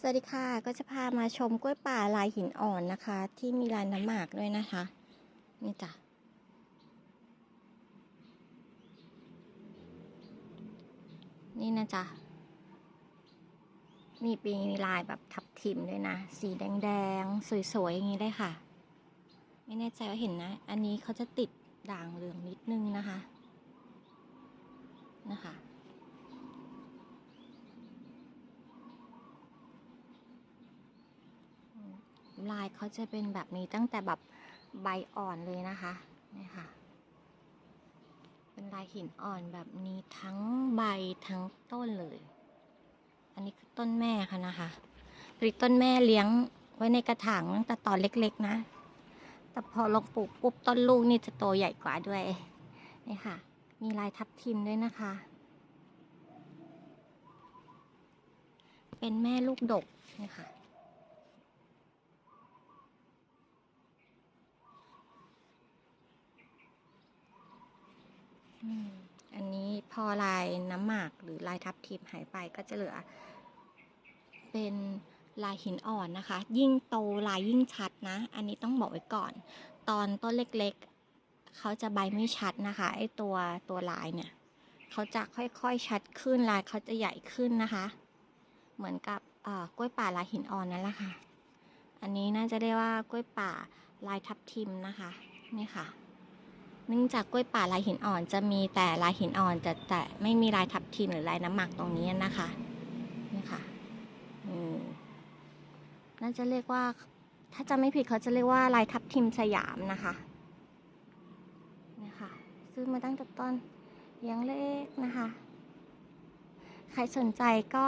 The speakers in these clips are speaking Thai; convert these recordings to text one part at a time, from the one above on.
สวัสดีค่ะ ก็จะพามาชมกล้วยป่าลายหินอ่อนนะคะ ที่มีลายน้ำหมากด้วยนะคะ นี่จ้ะ นี่นะจ๊ะ มีปีมีลายแบบทับทิมด้วยนะ สีแดงๆ สวยๆ อย่างนี้ได้ค่ะ ไม่แน่ใจว่าเห็นนะ อันนี้เขาจะติดด่างเหลืองนิดนึงนะคะ นะคะ ลายเขาจะเป็นแบบนี้ตั้งแต่แบบใบอ่อนเลยนะคะนี่ค่ะ เป็นลายหินอ่อนแบบนี้ทั้งใบทั้งต้นเลย อันนี้คือต้นแม่ค่ะนะคะปลีต้นแม่เลี้ยงไว้ในกระถางตั้งแต่ตอนเล็กๆนะ แต่พอลงปลูกปุ๊บต้นลูกนี่จะโตใหญ่กว่าด้วยนี่ค่ะ มีลายทับทิมด้วยนะคะ เป็นแม่ลูกดกนี่ค่ะ อันนี้พอลายน้ำหมากหรือลายทับทิมหายไปก็จะเหลือ เป็นลายหินอ่อนนะคะ ยิ่งโตลายยิ่งชัดนะ อันนี้ต้องบอกไว้ก่อน ตอนต้นเล็กๆ เขาจะใบไม่ชัดนะคะไอตัวตัวลายเนี่ยเขาจะค่อยๆชัดขึ้นลายเขาจะใหญ่ขึ้นนะคะ เหมือนกับกล้วยป่าลายหินอ่อนนั่นแหละค่ะ อันนี้น่าจะได้ว่ากล้วยป่าลายทับทิมนะคะ นี่ค่ะ เนื่องจากกล้วยป่าลายหินอ่อนจะมีแต่ลายหินอ่อนแต่แต่ไม่มีลายทับทิมหรือลายน้ำหมักตรงนี้นะคะนี่ค่ะน่าจะเรียกว่า ถ้าจะไม่ผิดเขาจะเรียกว่าลายทับทิมสยามนะคะนี่ค่ะซื้อมาตั้งแต่ต้นยังเล็กนะคะ ใครสนใจก็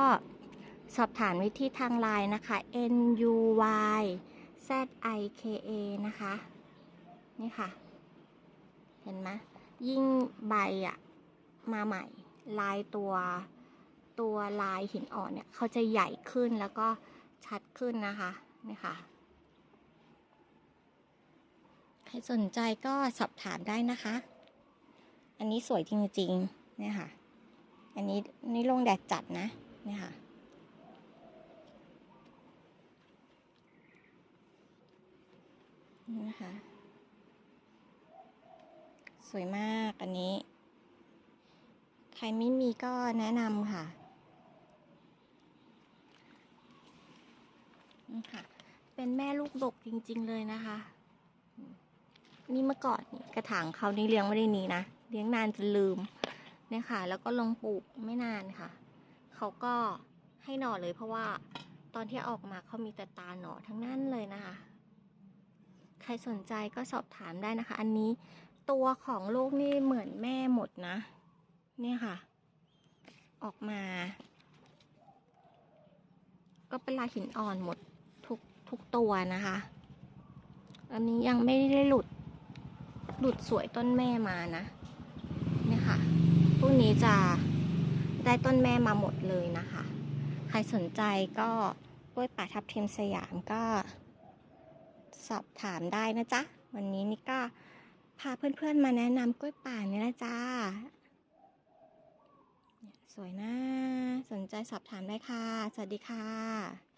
สอบถามวิธีทางไลน์นะคะ n u y z i k a นะคะ นี่ค่ะ ห็นไหมยิ่งใบอะมาใหม่ ลายตัวตัวลายหินอ่อนเนี่ยเขาจะใหญ่ขึ้นแล้วก็ชัดขึ้นนะคะนี่ค่ะ ใครสนใจก็สอบถามได้นะคะ อันนี้สวยจริงๆเนี่ยค่ะ อันนี้นี่ลงแดดจัดนะเนี่ยค่ะนี่นะคะ สวยมากอันนี้ ใครไม่มีก็แนะนำค่ะนี่ค่ะ เป็นแม่ลูกดกจริง ๆ เลยนะคะ นี่เมื่อก่อนกระถางเขานี่เลี้ยงไม่ได้นี้นะเลี้ยงนานจนลืมเนี่ยค่ะ แล้วก็ลงปลูกไม่นานค่ะ เขาก็ให้หน่อเลยเพราะว่าตอนที่ออกมาเขามีแต่ตาหน่อทั้งนั้นเลยนะคะ ใครสนใจก็สอบถามได้นะคะ อันนี้ ตัวของลูกนี่เหมือนแม่หมดนะ เนี่ยค่ะ ออกมา ก็เป็นลายหินอ่อนหมดทุกทุกตัวนะคะ อันนี้ยังไม่ได้หลุด หลุดสวยต้นแม่มานะเนี่ยค่ะพรุ่งนี้จะได้ต้นแม่มาหมดเลยนะคะ ใครสนใจก็กล้วยป่าทับทิมสยามก็ สอบถามได้นะจ๊ะ วันนี้นี่ก็ พาเพื่อนๆมาแนะนำกล้วยป่านี่ละจ้า สวยนะ สนใจสอบถามได้ค่ะ สวัสดีค่ะ